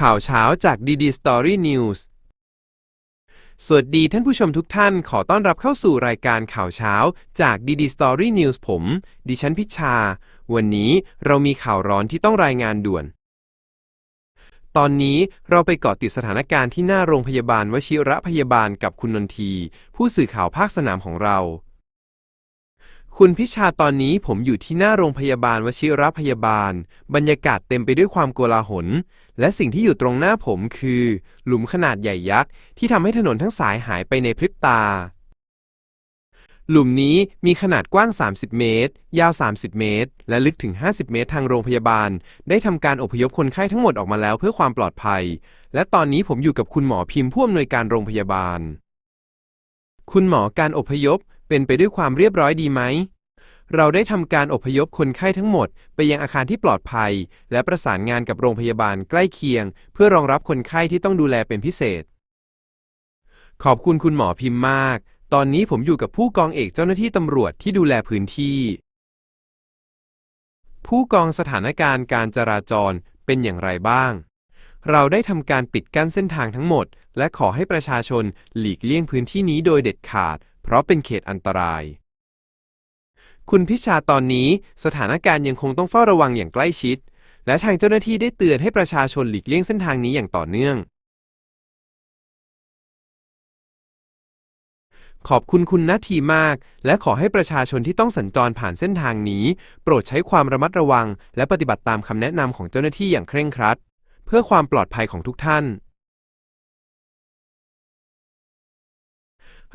ข่าวเช้าจากดีดีสตอรี่นิวส์สวัสดีท่านผู้ชมทุกท่านขอต้อนรับเข้าสู่รายการข่าวเช้าจากดีดีสตอรี่นิวส์ผม ดิฉันพิชา วันนี้เรามีข่าวร้อนที่ต้องรายงานด่วน ตอนนี้เราไปเกาะติดสถานการณ์ที่หน้าโรงพยาบาลวชิระพยาบาลกับคุณนนที ผู้สื่อข่าวภาคสนามของเรา คุณพิชาตอนนี้ผมอยู่ที่หน้าโรงพยาบาลวชิรพยาบาล บรรยากาศเต็มไปด้วยความโกลาหล และสิ่งที่อยู่ตรงหน้าผมคือ หลุมขนาดใหญ่ยักษ์ ที่ทำให้ถนนทั้งสายหายไปในพริบตา หลุมนี้มีขนาดกว้าง 30 เมตร ยาว 30 เมตร และลึกถึง 50 เมตรทางโรงพยาบาล ได้ทำการอพยพคนไข้ทั้งหมดออกมาแล้วเพื่อความปลอดภัย และตอนนี้ผมอยู่กับคุณหมอพิมพ์ผู้อำนวยการโรงพยาบาล คุณหมอการอพยพเป็นไปด้วยความเรียบร้อยดีไหม เราได้ทำการอพยพคนไข้ทั้งหมด ไปยังอาคารที่ปลอดภัย และประสานงานกับโรงพยาบาลใกล้เคียง เพื่อรองรับคนไข้ที่ต้องดูแลเป็นพิเศษ ขอบคุณคุณหมอพิมพ์มาก ตอนนี้ผมอยู่กับผู้กองเอกเจ้าหน้าที่ตำรวจที่ดูแลพื้นที่ ผู้กองสถานการณ์การจราจรเป็นอย่างไรบ้าง เราได้ทำการปิดกั้นเส้นทางทั้งหมด และขอให้ประชาชนหลีกเลี่ยงพื้นที่นี้โดยเด็ดขาด เพราะเป็นเขตอันตราย คุณพิชาตอนนี้สถานการณ์ยังคงต้องเฝ้าระวังอย่างใกล้ชิด และทางเจ้าหน้าที่ได้เตือนให้ประชาชนหลีกเลี่ยงเส้นทางนี้อย่างต่อเนื่อง ขอบคุณคุณนาทีมาก และขอให้ประชาชนที่ต้องสัญจรผ่านเส้นทางนี้ โปรดใช้ความระมัดระวัง และปฏิบัติตามคำแนะนำของเจ้าหน้าที่อย่างเคร่งครัด เพื่อความปลอดภัยของทุกท่าน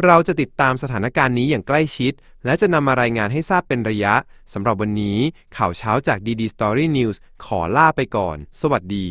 เราจะติดตามสถานการณ์นี้อย่างใกล้ชิด และจะนำมารายงานให้ทราบเป็นระยะ สำหรับวันนี้ข่าวเช้าจาก DD Story News ขอลาไปก่อน สวัสดี